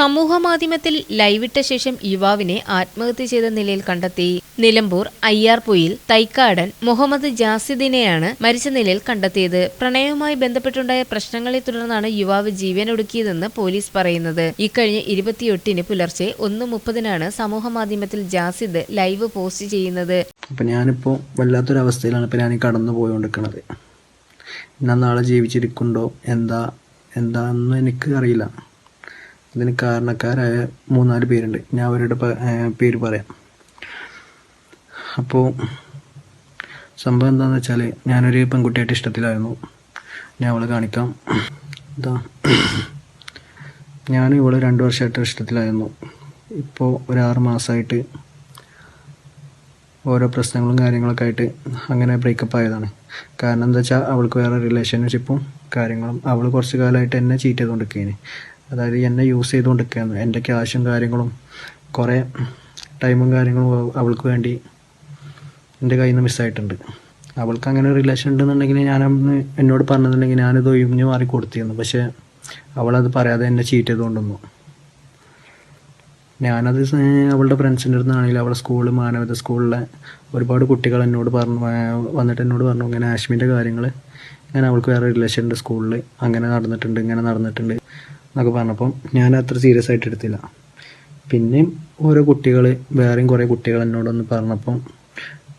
സമൂഹ മാധ്യമത്തിൽ ലൈവിട്ട ശേഷം യുവാവിനെ ആത്മഹത്യ ചെയ്ത നിലയിൽ കണ്ടെത്തി. നിലമ്പൂർ അയ്യാർപൊയിൽ തൈക്കാടൻ മുഹമ്മദ് ജാസിദിനെയാണ് മരിച്ച നിലയിൽ കണ്ടെത്തിയത്. പ്രണയവുമായി ബന്ധപ്പെട്ടുണ്ടായ പ്രശ്നങ്ങളെ തുടർന്നാണ് യുവാവ് ജീവനൊടുക്കിയതെന്ന് പോലീസ് പറയുന്നത്. ഇക്കഴിഞ്ഞ ഇരുപത്തിയെട്ടിന് പുലർച്ചെ ഒന്ന് മുപ്പതിനാണ് സമൂഹ മാധ്യമത്തിൽ ജാസിദ് ലൈവ് പോസ്റ്റ് ചെയ്യുന്നത്. അപ്പം ഞാനിപ്പോൾ വല്ലാത്തൊരവസ്ഥയിലാണ് ഇപ്പൊ ഞാൻ കടന്നു പോയിക്കൊണ്ടിരിക്കുന്നത് ഞാൻ നാളെ ജീവിച്ചിരിക്കുന്നുണ്ടോ? എന്താ? എന്താണെന്ന് എനിക്ക് അറിയില്ല. ഇതിന് കാരണക്കാരായ മൂന്നാൽ പേരുണ്ട്. ഞാൻ അവരുടെ പേര് പറയാം. അപ്പോൾ സംഭവം എന്താണെന്ന് വെച്ചാൽ ഞാനൊരു പെൺകുട്ടിയായിട്ട് ഇഷ്ടത്തിലായിരുന്നു. ഞാൻ അവളെ കാണിക്കാം. ഇതാ ഞാൻ ഇവളെ രണ്ട് വർഷമായിട്ട് ഇഷ്ടത്തിലായിരുന്നു. ഇപ്പോൾ ഒരു ആറ് മാസമായിട്ട് ഓരോ പ്രശ്നങ്ങളും കാര്യങ്ങളൊക്കെ ആയിട്ട് അങ്ങനെ ബ്രേക്കപ്പ് ആയതാണ്. കാരണം എന്താ വെച്ചാൽ അവൾക്ക് വേറെ റിലേഷൻഷിപ്പും കാര്യങ്ങളും അവൾ കുറച്ച് കാലമായിട്ട് എന്നെ ചീറ്റ് ചെയ്തുകൊണ്ടിരിക്കുകയാണ് അതായത് എന്നെ യൂസ് ചെയ്തുകൊണ്ടിരിക്കുകയാണ്. എന്റെ ക്യാഷും കാര്യങ്ങളും കുറേ ടൈമും കാര്യങ്ങളും അവൾക്ക് വേണ്ടി എന്റെ കയ്യിൽ നിന്ന് മിസ്സായിട്ടുണ്ട് അവൾക്ക് അങ്ങനെ ഒരു റിലേഷൻ ഉണ്ടെന്നുണ്ടെങ്കിൽ ഞാൻ അന്ന് എന്നോട് പറഞ്ഞിട്ടുണ്ടെങ്കിൽ ഞാനിത് ഒഴിഞ്ഞു മാറി കൊടുത്തിരുന്നു. പക്ഷേ അവളത് പറയാതെ എന്നെ ചീറ്റ് ചെയ്തുകൊണ്ടിരുന്നു ഞാനത് അവളുടെ ഫ്രണ്ട്സിന്റെ അടുത്താണെങ്കിലും അവളുടെ അവളെ സ്കൂൾ മാനവത സ്കൂളിലെ ഒരുപാട് കുട്ടികൾ എന്നോട് പറഞ്ഞു വന്നിട്ട് എന്നോട് പറഞ്ഞു ഇങ്ങനെ ആശ്മിന്റെ കാര്യങ്ങൾ ഇങ്ങനെ അവൾക്ക് വേറെ റിലേഷൻ ഉണ്ട് സ്കൂളിൽ അങ്ങനെ നടന്നിട്ടുണ്ട് ഇങ്ങനെ നടന്നിട്ടുണ്ട്. എന്നൊക്കെ പറഞ്ഞപ്പം ഞാൻ അത്ര സീരിയസ് ആയിട്ട് എടുത്തില്ല. പിന്നെയും ഓരോ കുട്ടികൾ വേറെയും കുറേ കുട്ടികൾ എന്നോടൊന്ന് പറഞ്ഞപ്പം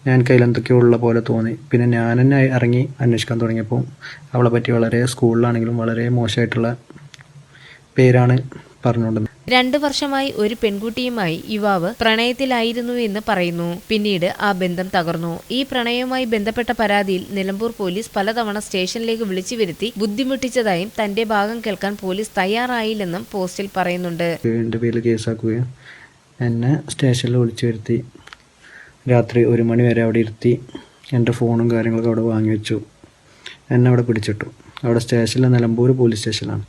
ഞാൻ കയ്യിലെന്തൊക്കെയോ ഉള്ള പോലെ തോന്നി. പിന്നെ ഞാൻ തന്നെ ഇറങ്ങി അന്വേഷിക്കാൻ തുടങ്ങിയപ്പോൾ അവളെ പറ്റി വളരെ സ്കൂളിലാണെങ്കിലും വളരെ മോശമായിട്ടുള്ള പേരാണ് പറഞ്ഞുകൊണ്ടിരുന്നത്. രണ്ടു വർഷമായി ഒരു പെൺകുട്ടിയുമായി യുവാവ് പ്രണയത്തിലായിരുന്നു എന്ന് പറയുന്നു. പിന്നീട് ആ ബന്ധം തകർന്നു. ഈ പ്രണയവുമായി ബന്ധപ്പെട്ട പരാതിയിൽ നിലമ്പൂർ പോലീസ് പലതവണ സ്റ്റേഷനിലേക്ക് വിളിച്ചു വരുത്തി ബുദ്ധിമുട്ടിച്ചതായും തന്റെ ഭാഗം കേൾക്കാൻ പോലീസ് തയ്യാറായില്ലെന്നും പോസ്റ്റിൽ പറയുന്നുണ്ട്. എന്നെ സ്റ്റേഷനിൽ വിളിച്ചു വരുത്തി. രാത്രി ഒരു മണി വരെ അവിടെ ഇരുത്തി എന്റെ ഫോണും കാര്യങ്ങളൊക്കെ അവിടെ വാങ്ങി വെച്ചു എന്നെ അവിടെ പിടിച്ചിട്ടു. അവിടെ സ്റ്റേഷനിൽ നിലമ്പൂർ പോലീസ് സ്റ്റേഷനിലാണ്.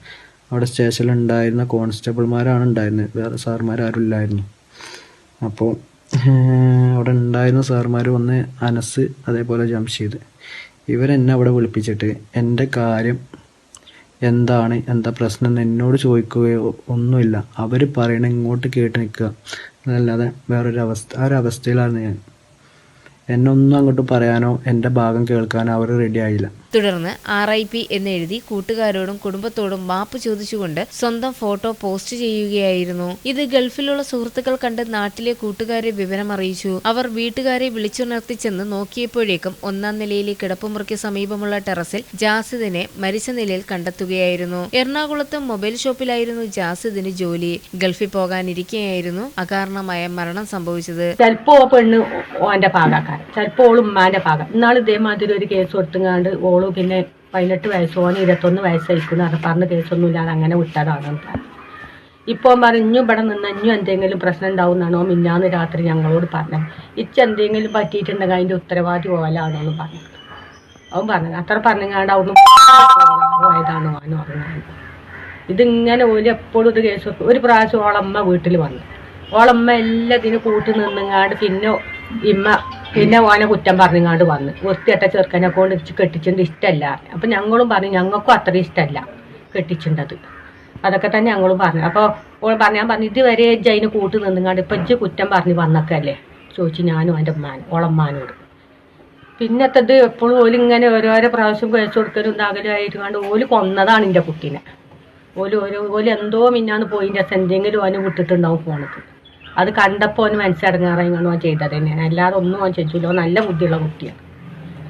അവിടെ സ്റ്റേഷനിൽ ഉണ്ടായിരുന്ന കോൺസ്റ്റബിൾമാരാണ് ഉണ്ടായിരുന്നത്. വേറെ സാർമാരും ഇല്ലായിരുന്നു. അപ്പോൾ അവിടെ ഉണ്ടായിരുന്ന സാർമാർ വന്ന് അനസ് അതേപോലെ ജംഷീദ് ഇവരെന്നെ അവിടെ വിളിപ്പിച്ചിട്ട് എന്റെ കാര്യം എന്താണ്? എന്താ പ്രശ്നം എന്ന് എന്നോട് ചോദിക്കുകയോ ഒന്നുമില്ല. അവർ പറയണ ഇങ്ങോട്ട് കേട്ട് നിൽക്കുക. അതല്ലാതെ വേറൊരു അവസ്ഥ ആ ഒരു അവസ്ഥയിലാണ് ഞാൻ. എന്നൊന്നും അങ്ങോട്ട് പറയാനോ എന്റെ ഭാഗം കേൾക്കാനോ അവർ റെഡി ആയില്ല. തുടർന്ന് ആർ ഐ പി എന്നെഴുതി കൂട്ടുകാരോടും കുടുംബത്തോടും മാപ്പ് ചോദിച്ചുകൊണ്ട് സ്വന്തം ഫോട്ടോ പോസ്റ്റ് ചെയ്യുകയായിരുന്നു. ഇത് ഗൾഫിലുള്ള സുഹൃത്തുക്കൾ കണ്ട് നാട്ടിലെ കൂട്ടുകാരെ വിവരം അറിയിച്ചു. അവർ വീട്ടുകാരെ വിളിച്ചുണർത്തിച്ചെന്ന് നോക്കിയപ്പോഴേക്കും ഒന്നാം നിലയിലെ കിടപ്പുമുറിക്ക് സമീപമുള്ള ടെറസിൽ ജാസിദിനെ മരിച്ച നിലയിൽ കണ്ടെത്തുകയായിരുന്നു. എറണാകുളത്ത് മൊബൈൽ ഷോപ്പിലായിരുന്നു ജാസിദിന് ജോലി. ഗൾഫിൽ പോകാനിരിക്കെയായിരുന്നു അകാരണമായ മരണം സംഭവിച്ചത്. ചിലപ്പോ പെണ്ണ് ഓന്റെ ഭാഗക്കാരൻ. ചിലപ്പോൾ ഉമ്മാന്റെ ഭാഗം. ഇന്നാൾ ഇതേമാതിരി ഒരു കേസ് കൊടുത്തുങ്ങാണ്ട് ഓൾ പിന്നെ പതിനെട്ട് വയസ്സ് ഓന് ഇരുപത്തൊന്ന് വയസ്സായിരിക്കുന്നു അത് പറഞ്ഞ കേസൊന്നും ഇല്ലാതെ അങ്ങനെ വിട്ടതാണ് ഇപ്പോൾ പറഞ്ഞു. പറഞ്ഞു ഇവിടെ നിന്ന് ഇഞ്ഞും എന്തെങ്കിലും പ്രശ്നം ഉണ്ടാവും എന്നാണോ മിന്നാന്ന് രാത്രി ഞങ്ങളോട് പറഞ്ഞത്. ഇച്ച് എന്തെങ്കിലും പറ്റിയിട്ടുണ്ടെങ്കിൽ അതിന്റെ ഉത്തരവാദി ഓലാണോ എന്ന് പറഞ്ഞു അവൻ പറഞ്ഞു അത്ര പറഞ്ഞാണ്ട് അവിടുന്ന് പോയതാണോ എന്ന് പറഞ്ഞത് ഇതിങ്ങനെ ഓൽ എപ്പോഴും ഇത് കേസ് ഒരു പ്രാവശ്യം ഓളമ്മ വീട്ടിൽ വന്നു. ഓളമ്മ എല്ലാത്തിനും കൂട്ടി നിന്നങ്ങാണ്ട് പിന്നെ ഇമ്മ പിന്നെ ഓനെ കുറ്റം പറഞ്ഞങ്ങാണ്ട് വന്ന്. വൃത്തിയട്ട ചെറുക്കനെ കൊണ്ട് കെട്ടിച്ചിട്ട് ഇഷ്ടമല്ല അപ്പൊ ഞങ്ങളും പറഞ്ഞു ഞങ്ങൾക്കും അത്ര ഇഷ്ടമല്ല കെട്ടിച്ചിണ്ടത് അതൊക്കെ തന്നെ ഞങ്ങളും പറഞ്ഞു. അപ്പോൾ ഓൾ പറഞ്ഞു ഞാൻ പറഞ്ഞു ഇതുവരെ ജൈന് കൂട്ടി നിന്നങ്ങാണ്ട് ഇപ്പൊ ഇജ്ജ് കുറ്റം പറഞ്ഞ് വന്നൊക്കെയല്ലേ ചോദിച്ചു ഞാനും എന്റെ ഉമ്മാനും ഓളമ്മാനോട് പിന്നത്തത് എപ്പോഴും ഓൽ ഇങ്ങനെ ഓരോരോ പ്രാവശ്യം കഴിച്ചു കൊടുക്കലും ഇതാകലും കണ്ട് ഓൽ കൊന്നതാണ് എന്റെ കുട്ടീനെ. ഓൽ ഓരോ ഓൽ എന്തോ മിന്നാന്ന് പോയിന്റെ എന്തെങ്കിലും ഓന് വിട്ടിട്ടുണ്ടാവും ഫോണിക്ക്. അത് കണ്ടപ്പോൾ അവന് മനസ്സടങ്ങാറായി കൊണ്ട് ഓൻ ചെയ്തത് തന്നെയാണ്. അല്ലാതെ ഒന്നും അവൻ ചോദിച്ചില്ല നല്ല ബുദ്ധിയുള്ള കുട്ടിയാണ്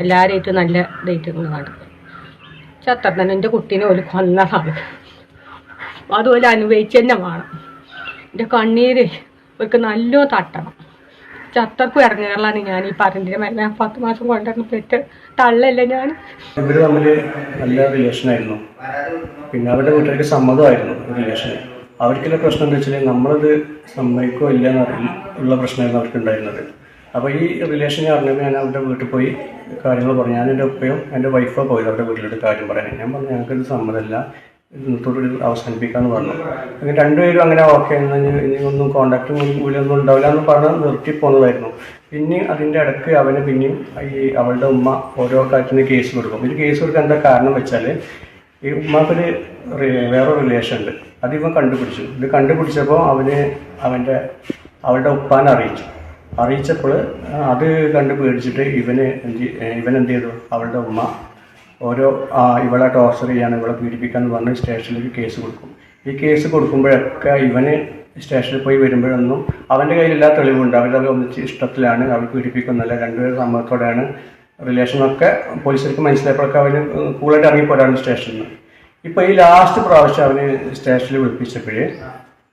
എല്ലാവരുമായിട്ട് നല്ല ഇതായിട്ട് നടക്കും. ചത്ര തന്നെ എന്റെ കുട്ടീനെ ഒരു കൊന്നതാണ് അതുപോലെ അനുഭവിച്ച് തന്നെ വേണം. എന്റെ കണ്ണീര് അവർക്ക് നല്ലോ തട്ടണം. ചത്തർക്കും ഇറങ്ങുകളാണ് ഞാൻ ഈ പറഞ്ഞ മരുന്ന് പത്ത് മാസം കൊണ്ടുവന്ന് പെറ്റ് തള്ളല്ല ഞാൻ ഇവർ തമ്മിൽ നല്ല റിലേഷൻ ആയിരുന്നു. പിന്നെ അവരുടെ വീട്ടുകാർക്ക് സമ്മതമായിരുന്നു റിലേഷൻ അവർക്കുള്ള പ്രശ്നം എന്താ വെച്ചാൽ നമ്മളത് സമ്മതിക്കോ ഇല്ല ഉള്ള പ്രശ്നമായിരുന്നു അവർക്ക് ഉണ്ടായിരുന്നത് അപ്പോൾ ഈ റിലേഷൻ അറിഞ്ഞപ്പോൾ ഞാൻ അവരുടെ വീട്ടിൽ പോയി കാര്യങ്ങൾ പറഞ്ഞു. ഞാൻ എന്റെ ഉപ്പയും എന്റെ വൈഫോ പോയത് അവരുടെ വീട്ടിലോട്ട് കാര്യം പറയാൻ. ഞാൻ പറഞ്ഞു ഞങ്ങൾക്കിത് സമ്മതമല്ല. ഇന്നത്തോട് അവസാനിപ്പിക്കാമെന്ന് പറഞ്ഞു. അങ്ങനെ രണ്ടുപേരും അങ്ങനെ ഓക്കെ എന്നാൽ ഇനി ഒന്നും കോണ്ടാക്റ്റും വിളിയൊന്നും ഉണ്ടാവില്ല എന്ന് പറഞ്ഞ് നിർത്തി പിന്നെ അതിന്റെ ഇടയ്ക്ക് അവന് പിന്നെയും ഈ അവളുടെ ഉമ്മ ഓരോ കാര്യത്തിന് കേസ് കൊടുക്കും. ഇത് കേസ് കൊടുക്കാൻ എന്താ കാരണം വെച്ചാൽ ഈ ഉമ്മാക്കൊരു വേറെ റിലേഷൻ ഉണ്ട്. അത് ഇവൻ കണ്ടുപിടിച്ചു. ഇത് കണ്ടുപിടിച്ചപ്പോൾ അവന് അവന്റെ അവളുടെ ഉപ്പാൻ അറിയിച്ചു. അറിയിച്ചപ്പോൾ അത് കണ്ട് പേടിച്ചിട്ട് ഇവന് ഇവൻ എന്ത് ചെയ്തു? അവളുടെ ഉമ്മ ഓരോ ഇവളെ ടോർച്ചർ ചെയ്യാൻ ഇവളെ പീഡിപ്പിക്കാന്ന് പറഞ്ഞ് സ്റ്റേഷനിലേക്ക് കേസ് കൊടുക്കും. ഈ കേസ് കൊടുക്കുമ്പോഴൊക്കെ ഇവന് സ്റ്റേഷനിൽ പോയി വരുമ്പോഴൊന്നും അവന്റെ കയ്യിൽ എല്ലാ തെളിവുണ്ട്. അവരത് ഒന്നിച്ച് ഇഷ്ടത്തിലാണ്. അവൾ പീഡിപ്പിക്കുന്നില്ല രണ്ടുപേരും സമ്മതത്തോടെയാണ് റിലേഷനൊക്കെ പോലീസുകാർക്ക് മനസ്സിലായപ്പോഴൊക്കെ അവന് കൂളായിട്ട് ഇറങ്ങിപ്പോരാണ് സ്റ്റേഷനിൽ നിന്ന് ഇപ്പോൾ ഈ ലാസ്റ്റ് പ്രാവശ്യം അവന് സ്റ്റേഷനിൽ വിളിപ്പിച്ചപ്പോഴേ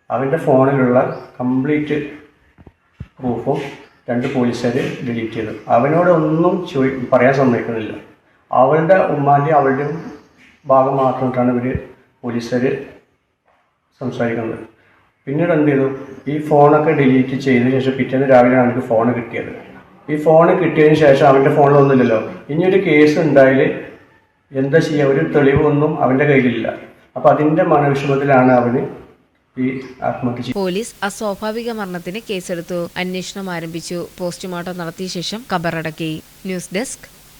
അവന്റെ ഫോണിലുള്ള കംപ്ലീറ്റ് പ്രൂഫും രണ്ട് പോലീസുകാർ ഡിലീറ്റ് ചെയ്തു. അവനോട് ഒന്നും ചോദി പറയാൻ സമ്മതിക്കുന്നില്ല. അവളുടെ ഉമ്മാന്റെയും അവളുടെയും ഭാഗം മാത്രമായിട്ടാണ് ഇവർ പോലീസുകാർ സംസാരിക്കുന്നത്. പിന്നീട് എന്ത് ചെയ്തു? ഈ ഫോണൊക്കെ ഡിലീറ്റ് ചെയ്തതിന് ശേഷം പിറ്റേന്ന് രാവിലെയാണ് എനിക്ക് ഫോൺ കിട്ടിയത്. ഈ ഫോൺ കിട്ടിയതിന് ശേഷം അവന്റെ ഫോണിലൊന്നുമില്ലല്ലോ ഇനിയൊരു കേസ് ഉണ്ടായാൽ എന്താ ചെയ്യുക ഒരു തെളിവൊന്നും അവന്റെ കയ്യിലില്ല. അപ്പോൾ അതിന്റെ മനവിഷമത്തിലാണ് അവന്. പോലീസ് അസ്വാഭാവിക മരണത്തിന് കേസെടുത്തു. അന്വേഷണം ആരംഭിച്ചു. പോസ്റ്റ്മോർട്ടം നടത്തിയ ശേഷം കബറടക്കി. News desk